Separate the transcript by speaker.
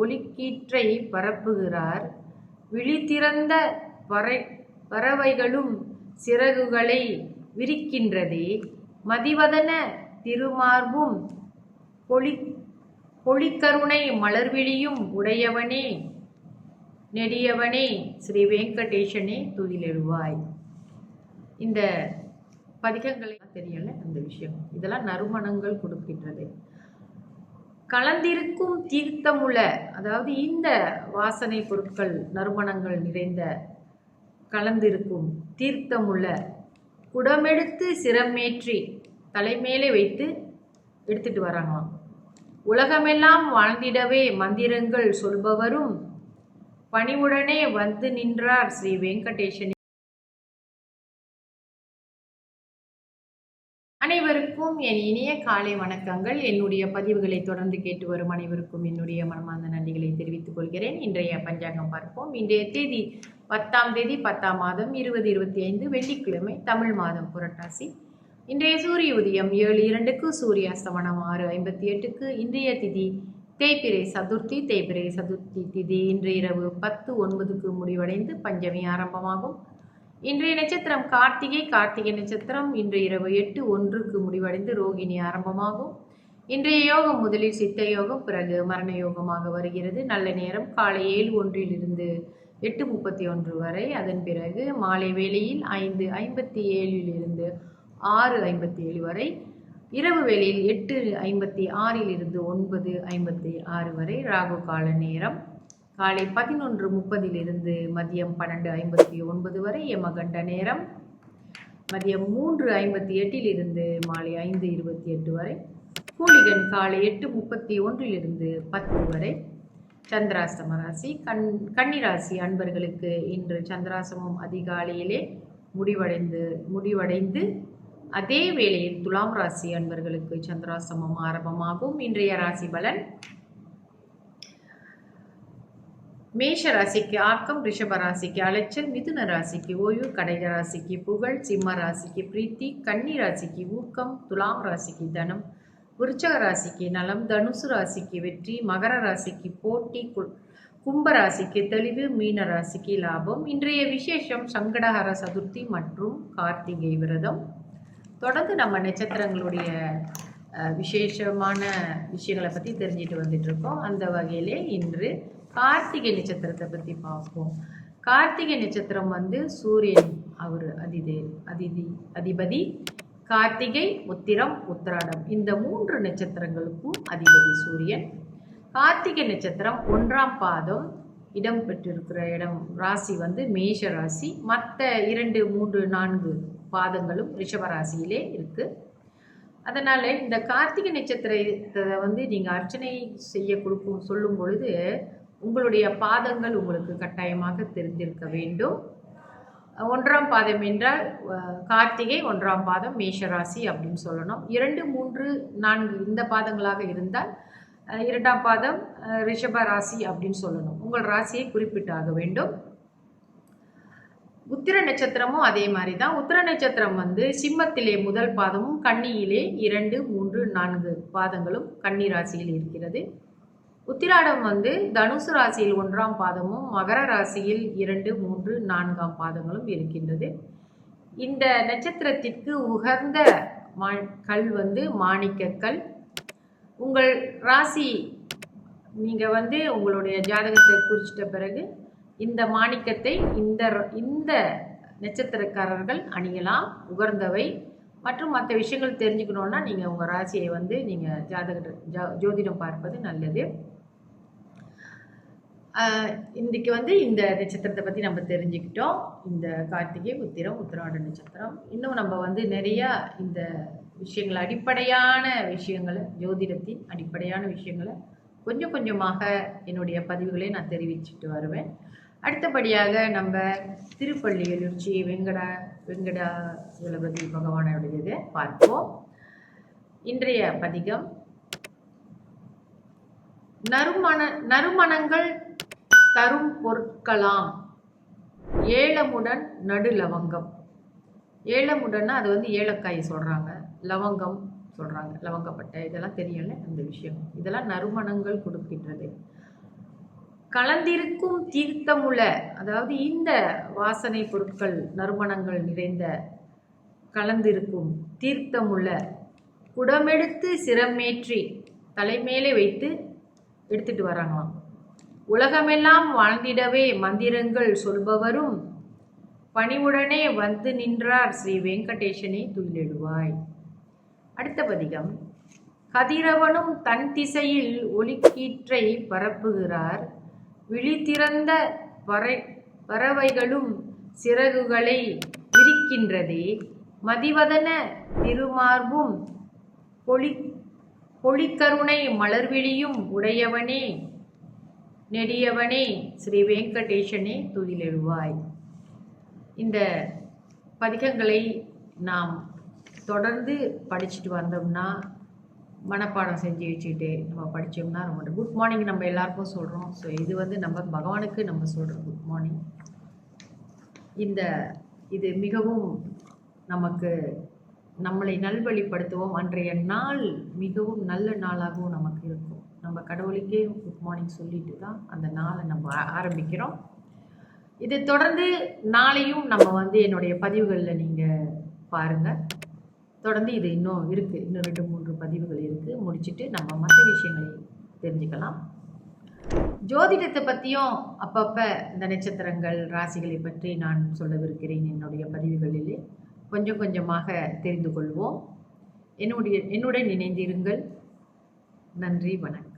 Speaker 1: ஒளிக்கீற்றை பரப்புகிறார். விழித்திறந்த பறை பறவைகளும் சிறகுகளை விரிக்கின்றதே. மதிவதன திருமார்பும் பொலி பொலிக்கருணை மலர்விழியும் உடையவனே நெடியவனே ஸ்ரீ வெங்கடேஷனே துயிலெழுவாய். இந்த பதிகங்களை தெரியல அந்த விஷயம். இதெல்லாம் நறுமணங்கள் கொடுக்கின்றது. கலந்திருக்கும் தீர்த்தமுள்ள அதாவது இந்த வாசனை பொருட்கள் நறுமணங்கள் நிறைந்த கலந்திருக்கும் தீர்த்தமுள்ள குடமெடுத்து சிரமேற்றி தலைமேலே வைத்து எடுத்துட்டு வராங்களாம். உலகமெல்லாம் வாழ்ந்திடவே மந்திரங்கள் சொல்பவரும் பணிவுடனே வந்து நின்றார் ஸ்ரீ வெங்கடேசன் அனைவருக்கும் என் இனிய காலை வணக்கங்கள். என்னுடைய பதிவுகளை தொடர்ந்து கேட்டு வரும் அனைவருக்கும் என்னுடைய மனமார்ந்த நன்றிகளை தெரிவித்துக் கொள்கிறேன். இன்றைய பஞ்சாங்கம் பார்ப்போம். இன்றைய தேதி பத்தாம் தேதி பத்தாம் மாதம் இருபது இருபத்தி ஐந்து வெள்ளிக்கிழமை தமிழ் மாதம் புரட்டாசி. இன்றைய சூரிய உதயம் ஏழு இரண்டுக்கு சூரிய அஸ்தமனம் ஆறு ஐம்பத்தி எட்டுக்கு இன்றைய திதி தேய்பிரை சதுர்த்தி. தேய்பிரை சதுர்த்தி திதி இன்று இரவு பத்து ஒன்பதுக்கு முடிவடைந்து பஞ்சமி ஆரம்பமாகும். இன்றைய நட்சத்திரம் கார்த்திகை கார்த்திகை நட்சத்திரம் இன்று இரவு எட்டு ஒன்றுக்கு முடிவடைந்து ரோகிணி ஆரம்பமாகும். இன்றைய யோகம் முதலில் சித்த யோகம் பிறகு மரண யோகமாக வருகிறது. நல்ல நேரம் காலை ஏழு ஒன்றிலிருந்து எட்டு முப்பத்தி ஒன்று வரை. அதன் பிறகு மாலை வேளையில் ஐந்து ஐம்பத்தி ஏழிலிருந்து ஆறு ஐம்பத்தி ஏழு வரை. இரவு வேளையில் எட்டு ஐம்பத்தி ஆறிலிருந்து ஒன்பது ஐம்பத்தி ஆறு வரை. ராகு கால நேரம் காலை பதினொன்று முப்பதிலிருந்து மதியம் பன்னெண்டு ஐம்பத்தி ஒன்பது வரை எமகண்ட நேரம். மதியம் மூன்று ஐம்பத்தி எட்டிலிருந்து மாலை ஐந்து இருபத்தி எட்டு வரை. கூலிகன் காலை எட்டு முப்பத்தி ஒன்றிலிருந்து பத்து வரை. சந்திராசம ராசி கண் கன்னிராசி அன்பர்களுக்கு இன்று சந்திராசமம் அதிகாலையிலே முடிவடைந்து முடிவடைந்து அதே வேளையில் துலாம் ராசி அன்பர்களுக்கு சந்திராசமம் ஆரம்பமாகும். இன்றைய ராசி பலன் மேஷ ராசிக்கு ஆக்கம் ரிஷப ராசிக்கு அலைச்சல் மிதுன ராசிக்கு ஓய்வு கடக ராசிக்கு புகழ் சிம்ம ராசிக்கு பிரீத்தி கன்னி ராசிக்கு ஊக்கம் துலாம் ராசிக்கு தனம் விருச்சக ராசிக்கு நலம் தனுசு ராசிக்கு வெற்றி மகர ராசிக்கு போட்டி கு- கும்ப ராசிக்கு தெளிவு மீன ராசிக்கு லாபம். இன்றைய விசேஷம் சங்கடஹர சதுர்த்தி மற்றும் கார்த்திகை விரதம். தொடர்ந்து நம்ம நட்சத்திரங்களுடைய விசேஷமான விஷயங்களை பற்றி தெரிஞ்சுட்டு வந்துட்டு இருக்கோம். அந்த வகையிலே இன்று கார்த்திகை நட்சத்திரத்தை பற்றி பார்ப்போம். கார்த்திகை நட்சத்திரம் வந்து சூரியன் அவர் அதிதே அதிதி அதிபதி கார்த்திகை உத்திரம் உத்திராடம். இந்த மூன்று நட்சத்திரங்களுக்கும் அதிபதி சூரியன். கார்த்திகை நட்சத்திரம் ஒன்றாம் பாதம் இடம் பெற்றிருக்கிற இடம் ராசி வந்து மேஷ ராசி. மற்ற இரண்டு மூன்று நான்கு பாதங்களும் ரிஷபராசியிலே இருக்குது அதனால் இந்த கார்த்திகை நட்சத்திரத்தை வந்து நீங்கள் அர்ச்சனை செய்ய கொடுக்கும் சொல்லும் பொழுது உங்களுடைய பாதங்கள் உங்களுக்கு கட்டாயமாக தெரிந்திருக்க வேண்டும். ஒன்றாம் பாதம் என்றால் கார்த்திகை ஒன்றாம் பாதம் மேஷராசி அப்படின்னு சொல்லணும். இரண்டு மூன்று நான்கு இந்த பாதங்களாக இருந்தால் இரண்டாம் பாதம் ரிஷப ராசி அப்படின்னு சொல்லணும். உங்கள் ராசியை குறிப்பிட்டாக வேண்டும். உத்திர நட்சத்திரமும் அதே மாதிரி தான். உத்திர நட்சத்திரம் வந்து சிம்மத்திலே முதல் பாதமும் கன்னியிலே இரண்டு மூன்று நான்கு பாதங்களும் கன்னி ராசியில் இருக்கிறது. உத்திராடம் வந்து தனுசு ராசியில் ஒன்றாம் பாதமும் மகர ராசியில் இரண்டு மூன்று நான்காம் பாதங்களும் இருக்கின்றது. இந்த நட்சத்திரத்திற்கு உகந்த மா கல் வந்து மாணிக்கக்கல். உங்கள் ராசி நீங்கள் வந்து உங்களுடைய ஜாதகத்தை குறிச்சிட்ட பிறகு இந்த மாணிக்கத்தை இந்த இந்த நட்சத்திரக்காரர்கள் அணியலாம் உகர்ந்தவை. மற்றும் மற்ற விஷயங்கள் தெரிஞ்சுக்கணுன்னா நீங்கள் உங்கள் ராசியை வந்து நீங்கள் ஜாதக ஜோதிடம் பார்ப்பது நல்லது. இன்றைக்கு வந்து இந்த நட்சத்திரத்தை பற்றி நம்ம தெரிஞ்சுக்கிட்டோம். இந்த கார்த்திகை உத்திரம் உத்திராட நட்சத்திரம். இன்னும் நம்ம வந்து நிறையா இந்த விஷயங்கள் அடிப்படையான விஷயங்களை ஜோதிடத்தின் அடிப்படையான விஷயங்களை கொஞ்சம் கொஞ்சமாக என்னுடைய பதிவுகளை நான் தெரிவிச்சுட்டு வருவேன். அடுத்தபடியாக நம்ம திருப்பள்ளி எழுச்சி வெங்கடா வெங்கடா சிவலபதி பகவானுடையதை பார்ப்போம். இன்றைய பதிகம் நறுமண நறுமணங்கள் தரும் பொருட்களாம் ஏலமுடன் நடு லவங்கம் ஏலமுடன்னா அது வந்து ஏலக்காய் சொல்கிறாங்க லவங்கம் சொல்கிறாங்க லவங்கப்பட்டை இதெல்லாம் தெரியல அந்த விஷயம். இதெல்லாம் நறுமணங்கள் கொடுக்கின்றது. கலந்திருக்கும் தீர்த்தமுல அதாவது இந்த வாசனை பொருட்கள் நறுமணங்கள் நிறைந்த கலந்திருக்கும் தீர்த்தமுள்ள குடமெடுத்து சிரமேற்றி தலைமேலே வைத்து எடுத்துட்டு வராங்களாம். உலகமெல்லாம் வாழ்ந்திடவே மந்திரங்கள் சொல்பவரும் பணிவுடனே வந்து நின்றார் ஸ்ரீ வெங்கடேசனை துள்ளிடுவாய். அடுத்த பதிகம். கதிரவனும் தன் திசையில் ஒளிக்கீற்றை பரப்புகிறார். விழித்திறந்த பறை பறவைகளும் சிறகுகளை விரிக்கின்றதே. மதிவதன திருமார்பும் பொலி பொலிக்கருணை மலர்விழியும் உடையவனே. நெடியவனே ஸ்ரீ வெங்கடேசனே துயிலெழுவாய். இந்த பதிகங்களை நாம் தொடர்ந்து படிச்சுட்டு வந்தோம்னா மனப்பாடம் செஞ்சு வச்சுக்கிட்டு நம்ம படித்தோம்னா ரொம்ப குட் மார்னிங் நம்ம எல்லாருக்கும் சொல்கிறோம் ஸோ இது வந்து நம்ம பகவானுக்கு நம்ம சொல்கிறோம் குட் மார்னிங் இந்த இது மிகவும் நமக்கு நம்மளை நல்வழிப்படுத்துவோம். அன்றைய நாள் மிகவும் நல்ல நாளாகவும் நமக்கு இருக்கும். நம்ம கடவுளுக்கே குட் மார்னிங் சொல்லிட்டு தான் அந்த நாளை நம்ம ஆரம்பிக்கிறோம். இதை தொடர்ந்து நாளையும் நம்ம வந்து என்னுடைய பதிவுகளில் நீங்கள் பாருங்கள் தொடர்ந்து இது இன்னும் இருக்குது இன்னும் ரெண்டு மூன்று பதிவுகள் இருக்குது முடிச்சுட்டு நம்ம மற்ற விஷயங்களை தெரிஞ்சுக்கலாம். ஜோதிடத்தை பற்றியும் அப்பப்போ இந்த நட்சத்திரங்கள் ராசிகளை பற்றி நான் சொல்லவிருக்கிறேன் என்னுடைய பதிவுகளிலே. கொஞ்சம் கொஞ்சமாக தெரிந்து கொள்வோம். என்னுடைய என்னுடன் இணைந்திருங்கள். நன்றி வணக்கம்.